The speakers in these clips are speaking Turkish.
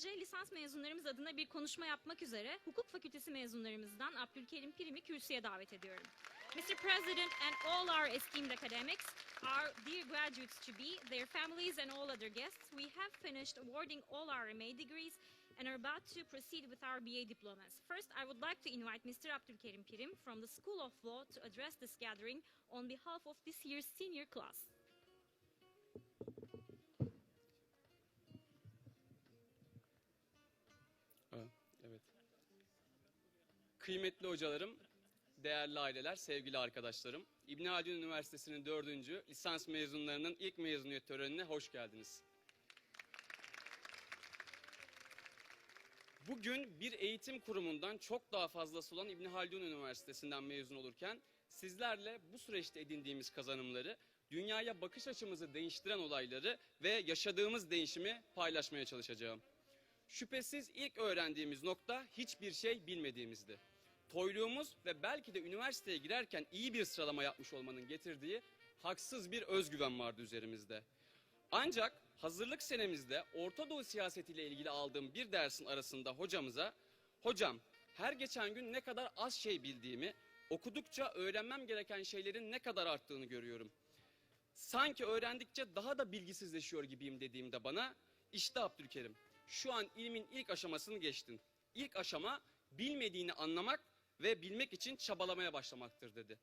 Önce lisans mezunlarımız adına bir konuşma yapmak üzere hukuk fakültesi mezunlarımızdan Abdülkerim Pirim'i kürsüye davet ediyorum. Mr. President and all our esteemed academics, our dear graduates to be, their families and all other guests, we have finished awarding all our MA degrees and are about to proceed with our BA diplomas. First, I would like to invite Mr. Abdülkerim Pirim from the School of Law to address this gathering on behalf of this year's senior class. Kıymetli hocalarım, değerli aileler, sevgili arkadaşlarım. İbn Haldun Üniversitesi'nin dördüncü lisans mezunlarının ilk mezuniyet törenine hoş geldiniz. Bugün bir eğitim kurumundan çok daha fazlası olan İbn Haldun Üniversitesi'nden mezun olurken sizlerle bu süreçte edindiğimiz kazanımları, dünyaya bakış açımızı değiştiren olayları ve yaşadığımız değişimi paylaşmaya çalışacağım. Şüphesiz ilk öğrendiğimiz nokta hiçbir şey bilmediğimizdi. Toyluğumuz ve belki de üniversiteye girerken iyi bir sıralama yapmış olmanın getirdiği haksız bir özgüven vardı üzerimizde. Ancak hazırlık senemizde Orta Doğu siyasetiyle ilgili aldığım bir dersin arasında hocamıza, hocam her geçen gün ne kadar az şey bildiğimi, okudukça öğrenmem gereken şeylerin ne kadar arttığını görüyorum. Sanki öğrendikçe daha da bilgisizleşiyor gibiyim dediğimde bana, işte Abdülkerim, şu an ilmin ilk aşamasını geçtin. İlk aşama bilmediğini anlamak ve bilmek için çabalamaya başlamaktır dedi.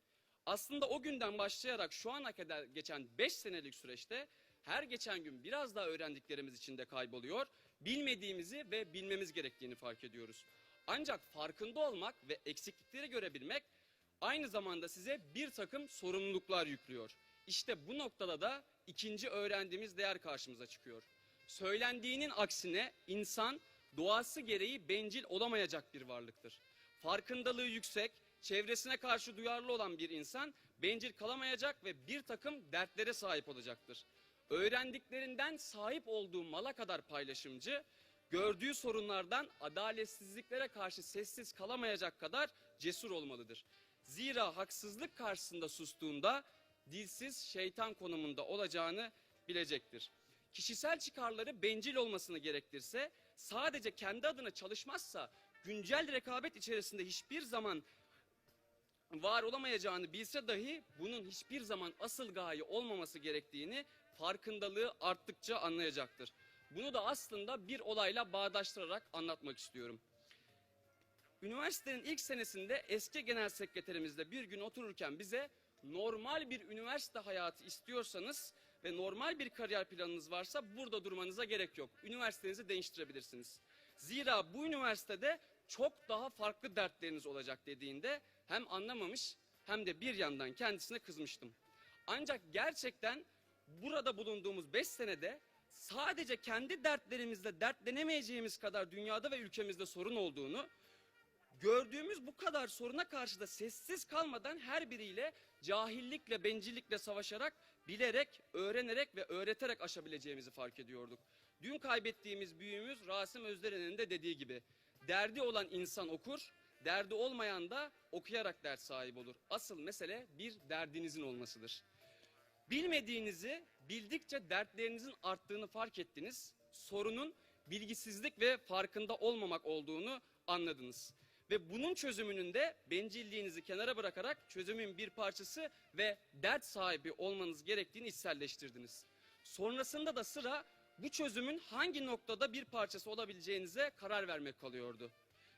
Aslında o günden başlayarak şu ana kadar geçen 5 senelik süreçte her geçen gün biraz daha öğrendiklerimiz içinde kayboluyor, bilmediğimizi ve bilmemiz gerektiğini fark ediyoruz. Ancak farkında olmak ve eksiklikleri görebilmek aynı zamanda size bir takım sorumluluklar yüklüyor. İşte bu noktada da ikinci öğrendiğimiz değer karşımıza çıkıyor. Söylendiğinin aksine insan doğası gereği bencil olamayacak bir varlıktır. Farkındalığı yüksek, çevresine karşı duyarlı olan bir insan bencil kalamayacak ve bir takım dertlere sahip olacaktır. Öğrendiklerinden sahip olduğu mala kadar paylaşımcı, gördüğü sorunlardan adaletsizliklere karşı sessiz kalamayacak kadar cesur olmalıdır. Zira haksızlık karşısında sustuğunda dilsiz şeytan konumunda olacağını bilecektir. Kişisel çıkarları bencil olmasını gerektirse, sadece kendi adına çalışmazsa güncel rekabet içerisinde hiçbir zaman var olamayacağını bilse dahi bunun hiçbir zaman asıl gaye olmaması gerektiğini farkındalığı arttıkça anlayacaktır. Bunu da aslında bir olayla bağdaştırarak anlatmak istiyorum. Üniversitenin ilk senesinde eski genel sekreterimizle bir gün otururken bize normal bir üniversite hayatı istiyorsanız ve normal bir kariyer planınız varsa burada durmanıza gerek yok. Üniversitenizi değiştirebilirsiniz. Zira bu üniversitede çok daha farklı dertleriniz olacak dediğinde hem anlamamış hem de bir yandan kendisine kızmıştım. Ancak gerçekten burada bulunduğumuz 5 senede sadece kendi dertlerimizle dertlenemeyeceğimiz kadar dünyada ve ülkemizde sorun olduğunu gördüğümüz bu kadar soruna karşı da sessiz kalmadan her biriyle cahillikle, bencillikle savaşarak, bilerek, öğrenerek ve öğreterek aşabileceğimizi fark ediyorduk. Dün kaybettiğimiz büyüğümüz Rasim Özderen'in de dediği gibi, derdi olan insan okur, derdi olmayan da okuyarak dert sahibi olur. Asıl mesele bir derdinizin olmasıdır. Bilmediğinizi bildikçe dertlerinizin arttığını fark ettiniz. Sorunun bilgisizlik ve farkında olmamak olduğunu anladınız. Ve bunun çözümünün de bencilliğinizi kenara bırakarak çözümün bir parçası ve dert sahibi olmanız gerektiğini içselleştirdiniz. Sonrasında da sıra bu çözümün hangi noktada bir parçası olabileceğinize karar vermek kalıyordu.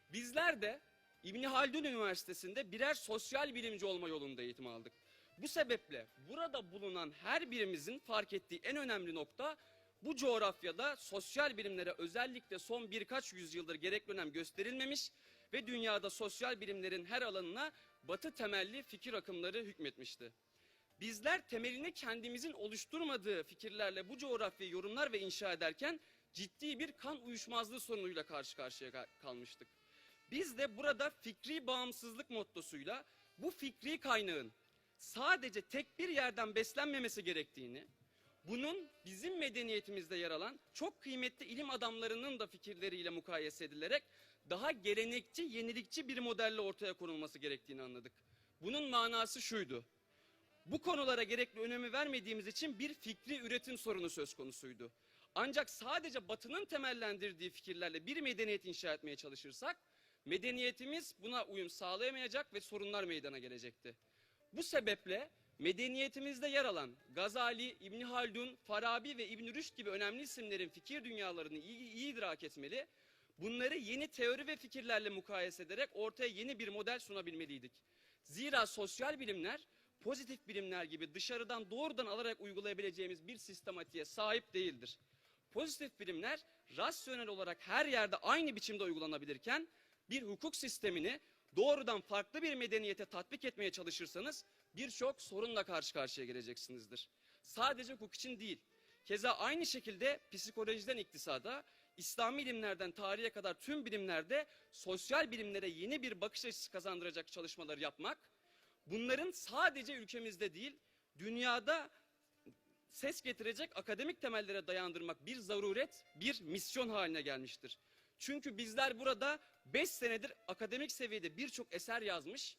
Bizler de İbni Haldun Üniversitesi'nde birer sosyal bilimci olma yolunda eğitim aldık. Bu sebeple burada bulunan her birimizin fark ettiği en önemli nokta bu coğrafyada sosyal bilimlere özellikle son birkaç yüzyıldır gerekli önem gösterilmemiş ve dünyada sosyal bilimlerin her alanına batı temelli fikir akımları hükmetmişti. Bizler temelini kendimizin oluşturmadığı fikirlerle bu coğrafyayı yorumlar ve inşa ederken ciddi bir kan uyuşmazlığı sorunuyla karşı karşıya ka- kalmıştık. Biz de burada fikri bağımsızlık mottosuyla bu fikri kaynağın sadece tek bir yerden beslenmemesi gerektiğini, bunun bizim medeniyetimizde yer alan çok kıymetli ilim adamlarının da fikirleriyle mukayese edilerek daha gelenekçi, yenilikçi bir modelle ortaya konulması gerektiğini anladık. Bunun manası şuydu. Bu konulara gerekli önemi vermediğimiz için bir fikri üretim sorunu söz konusuydu. Ancak sadece batının temellendirdiği fikirlerle bir medeniyet inşa etmeye çalışırsak medeniyetimiz buna uyum sağlayamayacak ve sorunlar meydana gelecekti. Bu sebeple medeniyetimizde yer alan Gazali, İbni Haldun, Farabi ve İbn Rüşd gibi önemli isimlerin fikir dünyalarını iyi, iyi idrak etmeli, bunları yeni teori ve fikirlerle mukayese ederek ortaya yeni bir model sunabilmeliydik. Zira sosyal bilimler pozitif bilimler gibi dışarıdan doğrudan alarak uygulayabileceğimiz bir sistematiğe sahip değildir. Pozitif bilimler rasyonel olarak her yerde aynı biçimde uygulanabilirken bir hukuk sistemini doğrudan farklı bir medeniyete tatbik etmeye çalışırsanız birçok sorunla karşı karşıya geleceksinizdir. Sadece hukuk için değil. Keza aynı şekilde psikolojiden iktisada, İslami ilimlerden tarihe kadar tüm bilimlerde sosyal bilimlere yeni bir bakış açısı kazandıracak çalışmaları yapmak, bunların sadece ülkemizde değil, dünyada ses getirecek akademik temellere dayandırmak bir zaruret, bir misyon haline gelmiştir. Çünkü bizler burada 5 senedir akademik seviyede birçok eser yazmış,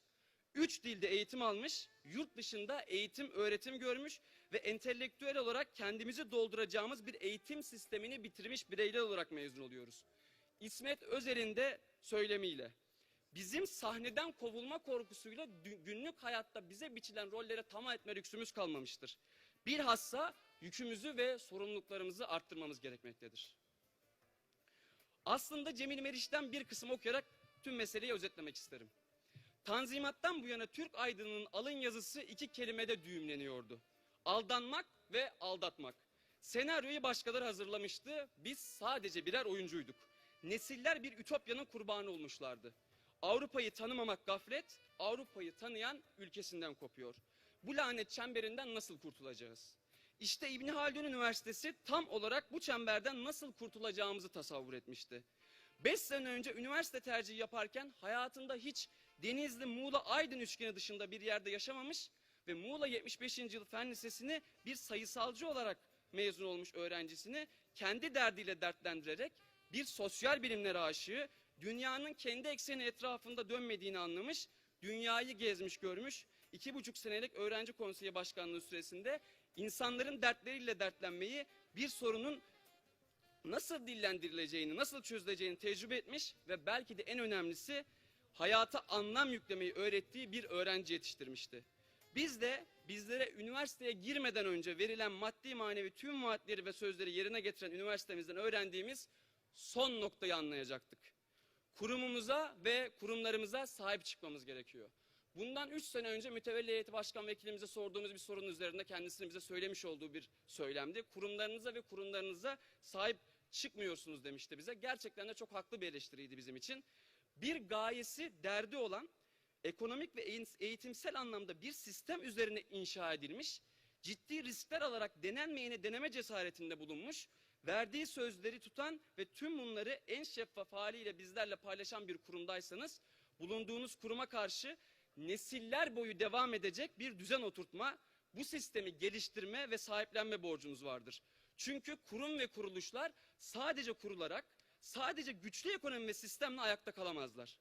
3 dilde eğitim almış, yurt dışında eğitim, öğretim görmüş ve entelektüel olarak kendimizi dolduracağımız bir eğitim sistemini bitirmiş bireyler olarak mezun oluyoruz. İsmet Özer'in de söylemiyle bizim sahneden kovulma korkusuyla günlük hayatta bize biçilen rollere tamah etme lüksümüz kalmamıştır. Bilhassa yükümüzü ve sorumluluklarımızı arttırmamız gerekmektedir. Aslında Cemil Meriç'ten bir kısım okuyarak tüm meseleyi özetlemek isterim. Tanzimattan bu yana Türk aydınının alın yazısı iki kelimede düğümleniyordu. Aldanmak ve aldatmak. Senaryoyu başkaları hazırlamıştı, biz sadece birer oyuncuyduk. Nesiller bir ütopyanın kurbanı olmuşlardı. Avrupa'yı tanımamak gaflet, Avrupa'yı tanıyan ülkesinden kopuyor. Bu lanet çemberinden nasıl kurtulacağız? İşte İbni Haldun Üniversitesi tam olarak bu çemberden nasıl kurtulacağımızı tasavvur etmişti. Beş sene önce üniversite tercihi yaparken hayatında hiç Denizli, Muğla, Aydın üçgeni dışında bir yerde yaşamamış ve Muğla 75. yıl Fen Lisesi'ni bir sayısalcı olarak mezun olmuş öğrencisini kendi derdiyle dertlendirerek bir sosyal bilimlere aşığı, dünyanın kendi ekseni etrafında dönmediğini anlamış, dünyayı gezmiş görmüş, iki buçuk senelik öğrenci konseyi başkanlığı süresinde insanların dertleriyle dertlenmeyi, bir sorunun nasıl dillendirileceğini, nasıl çözüleceğini tecrübe etmiş ve belki de en önemlisi hayata anlam yüklemeyi öğrettiği bir öğrenci yetiştirmişti. Biz de bizlere üniversiteye girmeden önce verilen maddi manevi tüm vaatleri ve sözleri yerine getiren üniversitemizden öğrendiğimiz son noktayı anlayacaktık. Kurumumuza ve kurumlarımıza sahip çıkmamız gerekiyor. Bundan 3 sene önce mütevelli heyeti başkan vekilimize sorduğumuz bir sorunun üzerinde kendisinin bize söylemiş olduğu bir söylemdi. Kurumlarınıza ve kurumlarınıza sahip çıkmıyorsunuz demişti bize. Gerçekten de çok haklı bir eleştiriydi bizim için. Bir gayesi, derdi olan ekonomik ve eğitimsel anlamda bir sistem üzerine inşa edilmiş, ciddi riskler alarak denenmeyene deneme cesaretinde bulunmuş, verdiği sözleri tutan ve tüm bunları en şeffaf haliyle bizlerle paylaşan bir kurumdaysanız, bulunduğunuz kuruma karşı nesiller boyu devam edecek bir düzen oturtma, bu sistemi geliştirme ve sahiplenme borcunuz vardır. Çünkü kurum ve kuruluşlar sadece kurularak, sadece güçlü ekonomi ve sistemle ayakta kalamazlar.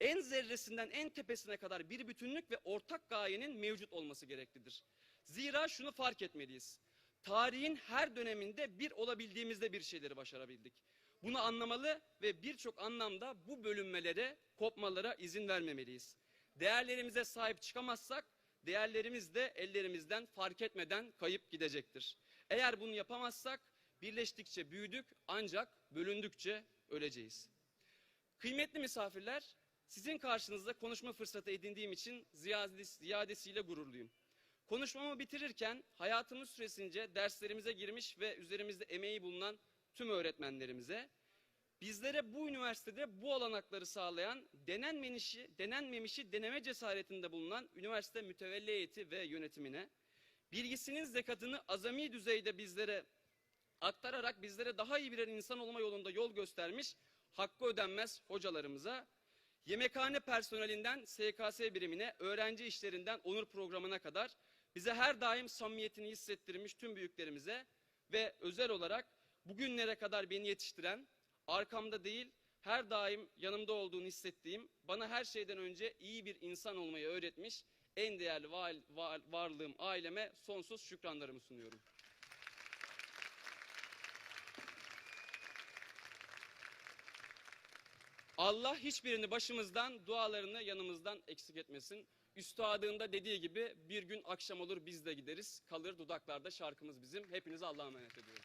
En zerresinden en tepesine kadar bir bütünlük ve ortak gayenin mevcut olması gereklidir. Zira şunu fark etmeliyiz. Tarihin her döneminde bir olabildiğimizde bir şeyleri başarabildik. Bunu anlamalı ve birçok anlamda bu bölünmelere, kopmalara izin vermemeliyiz. Değerlerimize sahip çıkamazsak değerlerimiz de ellerimizden fark etmeden kayıp gidecektir. Eğer bunu yapamazsak birleştikçe büyüdük ancak bölündükçe öleceğiz. Kıymetli misafirler, sizin karşınızda konuşma fırsatı edindiğim için ziyadesi- ziyadesiyle gururluyum. Konuşmamı bitirirken hayatımız süresince derslerimize girmiş ve üzerimizde emeği bulunan tüm öğretmenlerimize, bizlere bu üniversitede bu olanakları sağlayan, denenmemişi, denenmemişi deneme cesaretinde bulunan üniversite mütevelli heyeti ve yönetimine, bilgisinin zekatını azami düzeyde bizlere aktararak bizlere daha iyi birer insan olma yolunda yol göstermiş hakkı ödenmez hocalarımıza, yemekhane personelinden SKS birimine, öğrenci işlerinden onur programına kadar bize her daim samimiyetini hissettirmiş tüm büyüklerimize ve özel olarak bugünlere kadar beni yetiştiren, arkamda değil her daim yanımda olduğunu hissettiğim, bana her şeyden önce iyi bir insan olmayı öğretmiş en değerli var- var- varlığım aileme sonsuz şükranlarımı sunuyorum. Allah hiçbirini başımızdan, dualarını yanımızdan eksik etmesin. Üstadın da dediği gibi bir gün akşam olur biz de gideriz. Kalır dudaklarda şarkımız bizim. Hepinize Allah'a emanet ediyorum.